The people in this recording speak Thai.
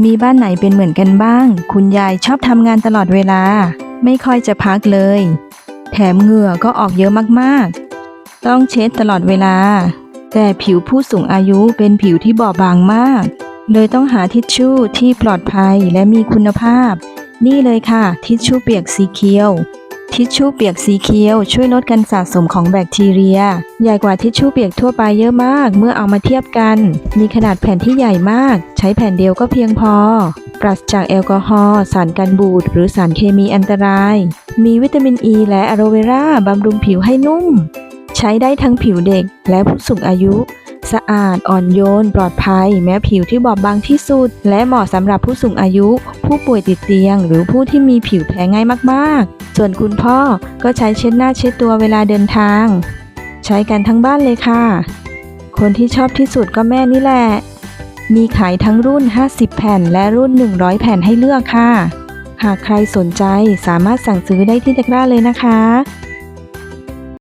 มีบ้านไหนเป็นเหมือนกันบ้าง คุณยายชอบทำงานตลอดเวลา ไม่ค่อยจะพักเลย แถมเหงื่อก็ออกเยอะมากๆ ต้องเช็ดตลอดเวลา แต่ผิวผู้สูงอายุเป็นผิวที่บอบบางมาก เลยต้องหาทิชชู่ที่ปลอดภัยและมีคุณภาพ นี่เลยค่ะ ทิชชู่เปียกสีเขียว ทิชชู่เปียกสีเขียวช่วยลดการสะสมของแบคทีเรีย ใหญ่กว่าทิชชู่เปียกทั่วไปเยอะมาก เมื่อเอามาเทียบกัน มีขนาดแผ่นที่ใหญ่มาก ใช้แผ่นเดียวก็เพียงพอ ปราศจากแอลกอฮอล์สารกันบูดหรือสารเคมีอันตราย มีวิตามินอ e ีและอะโลเวราบำรุงผิวให้นุ่ม ใช้ได้ทั้งผิวเด็กและผู้สูงอายุ สะอาดอ่อนโยน ปลอดภัย แม้ผิวที่บอบบางที่สุด และเหมาะสำหรับผู้สูงอายุ ผู้ป่วยติดเตียง หรือผู้ที่มีผิวแพ้ง่ายมากๆ ส่วนคุณพ่อก็ใช้เช็ดหน้าเช็ดตัวเวลาเดินทาง ใช้กันทั้งบ้านเลยค่ะ คนที่ชอบที่สุดก็แม่นี่แหละ มีขายทั้งรุ่น 50 แผ่นและรุ่น 100 แผ่นให้เลือกค่ะ หากใครสนใจสามารถสั่งซื้อได้ที่ตะกร้าเลยนะคะ